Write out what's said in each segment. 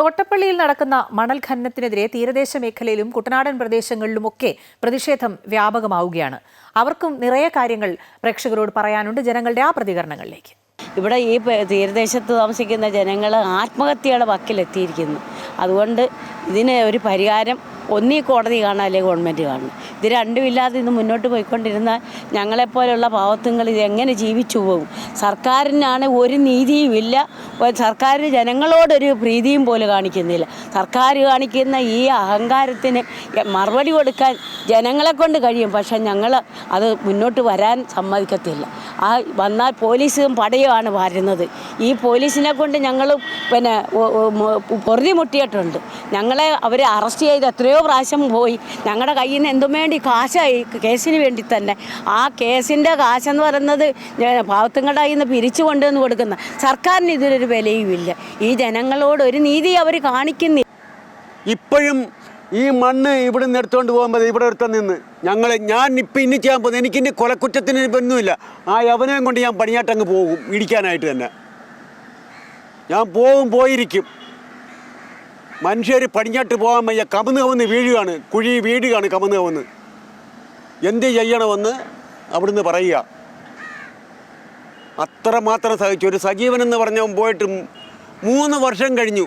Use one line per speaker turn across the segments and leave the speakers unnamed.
തോട്ടപ്പള്ളിയിൽ നടക്കുന്ന മണൽ ഖനനത്തിനെതിരെ തീരദേശ മേഖലയിലും കുട്ടനാടൻ പ്രദേശങ്ങളിലുമൊക്കെ പ്രതിഷേധം വ്യാപകമാവുകയാണ്. അവർക്കും നിറയെ കാര്യങ്ങൾ പ്രേക്ഷകരോട് പറയാനുണ്ട്. ജനങ്ങളുടെ ആ പ്രതികരണങ്ങളിലേക്ക്.
ഇവിടെ ഈ തീരദേശത്ത് താമസിക്കുന്ന ജനങ്ങൾ ആത്മഹത്യയുടെ വക്കിലെത്തിയിരിക്കുന്നു. അതുകൊണ്ട് ഇതിന് ഒരു പരിഹാരം ഒന്നീ കോടതി കാണാം അല്ലെങ്കിൽ ഗവൺമെന്റ് കാണണം ഇത് രണ്ടുമില്ലാതെ ഇന്ന് മുന്നോട്ട് പോയിക്കൊണ്ടിരുന്നാൽ ഞങ്ങളെപ്പോലെയുള്ള പാവത്തുങ്ങൾ ഇത് എങ്ങനെ ജീവിച്ചു പോകും? സർക്കാരിനാണ് ഒരു നീതിയും ഇല്ല. സർക്കാർ ജനങ്ങളോടൊരു പ്രീതിയും പോലും കാണിക്കുന്നില്ല. സർക്കാർ കാണിക്കുന്ന ഈ അഹങ്കാരത്തിന് മറുപടി കൊടുക്കാൻ ജനങ്ങളെ കൊണ്ട് കഴിയും. പക്ഷെ ഞങ്ങൾ അത് മുന്നോട്ട് വരാൻ സമ്മതിക്കത്തില്ല. ആ വന്നാൽ പോലീസും പടയുമാണ് വരുന്നത് ഈ പോലീസിനെ കൊണ്ട് ഞങ്ങൾ പിന്നെ പൊറുതി മുട്ടിയിട്ടുണ്ട്. ഞങ്ങളെ അവരെ അറസ്റ്റ് ചെയ്ത് എത്രയോ പ്രാവശ്യം പോയി. ഞങ്ങളുടെ കയ്യിൽ നിന്ന് എന്തും വേണ്ടി കാശായി കേസിന് വേണ്ടി തന്നെ. ആ കേസിന്റെ കാശെന്ന് പറയുന്നത് പാവത്തുങ്ങളുടെ കയ്യിൽ നിന്ന് പിരിച്ചു കൊണ്ടുവന്ന് കൊടുക്കുന്ന സർക്കാരിന് ഇതിലൊരു വിലയുമില്ല. ഈ ജനങ്ങളോട് ഒരു നീതി അവർ കാണിക്കുന്നില്ല.
ഇപ്പോഴും ഈ മണ്ണ് ഇവിടെ നിന്ന് എടുത്തുകൊണ്ട് പോകുമ്പോൾ ഇവിടെ ഒരുത്തൻ നിന്ന്. ഞങ്ങൾ ഞാൻ ഇപ്പം ഇനി ചെയ്യാൻ പോകുന്നത് എനിക്കിനി കൊലക്കുറ്റത്തിന് ഒന്നുമില്ല. ആ യവനെയും കൊണ്ട് ഞാൻ പണിയാട്ടങ്ങ് പോകും ഇടിക്കാനായിട്ട് തന്നെ. ഞാൻ പോകും പോയിരിക്കും. മനുഷ്യർ പടിഞ്ഞാട്ട് പോകാൻ വയ്യ. കമന്ന് കമന്ന് വീഴുകയാണ്. കുഴി വീഴുകയാണ് കമന്ന് കമന്ന് എന്ത് ചെയ്യണമെന്ന് അവിടുന്ന് പറയുക. അത്രമാത്രം സഹിച്ചു. ഒരു സജീവൻ എന്ന് പറഞ്ഞവൻ പോയിട്ട് മൂന്ന് വർഷം കഴിഞ്ഞു.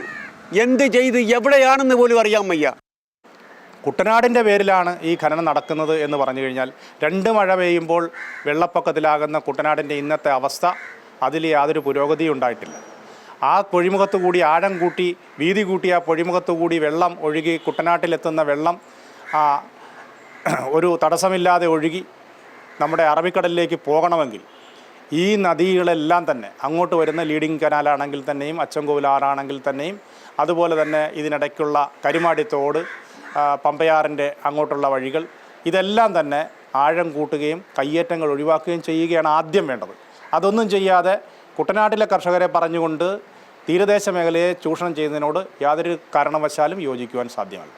എന്ത് ചെയ്ത് എവിടെയാണെന്ന് പോലും അറിയാൻ വയ്യ.
കുട്ടനാടിന്റെ പേരിലാണ് ഈ ഖനനം നടക്കുന്നത് എന്ന് പറഞ്ഞു കഴിഞ്ഞാൽ രണ്ട് മഴ പെയ്യുമ്പോൾ വെള്ളപ്പൊക്കത്തിലാകുന്ന കുട്ടനാടിന്റെ ഇന്നത്തെ അവസ്ഥ അതിൽ യാതൊരു പുരോഗതിയും ഉണ്ടായിട്ടില്ല. ആ പൊഴിമുഖത്ത് കൂടി ആഴം കൂട്ടി വീതി കൂട്ടി ആ പൊഴിമുഖത്ത് കൂടി വെള്ളം ഒഴുകി കുട്ടനാട്ടിലെത്തുന്ന വെള്ളം ഒരു തടസ്സമില്ലാതെ ഒഴുകി നമ്മുടെ അറബിക്കടലിലേക്ക് പോകണമെങ്കിൽ ഈ നദികളെല്ലാം തന്നെ അങ്ങോട്ട് വരുന്ന ലീഡിങ് കനാലാണെങ്കിൽ തന്നെയും അച്ചൻകോവിലാറാണെങ്കിൽ തന്നെയും അതുപോലെ തന്നെ ഇതിനിടയ്ക്കുള്ള കരിമാടി തോട് ആ, പമ്പയാറിന്റെ അങ്ങോട്ടുള്ള വഴികൾ ഇതെല്ലാം തന്നെ ആഴം കൂട്ടുകയും കയ്യേറ്റങ്ങൾ ഒഴിവാക്കുകയും ചെയ്യുകയാണ് ആദ്യം വേണ്ടത്. അതൊന്നും ചെയ്യാതെ കുട്ടനാട്ടിലെ കർഷകരെ പറഞ്ഞുകൊണ്ട് തീരദേശ മേഖലയെ ചൂഷണം ചെയ്യുന്നതിനോട് യാതൊരു കാരണവശാലും യോജിക്കുവാൻ സാധ്യമല്ല.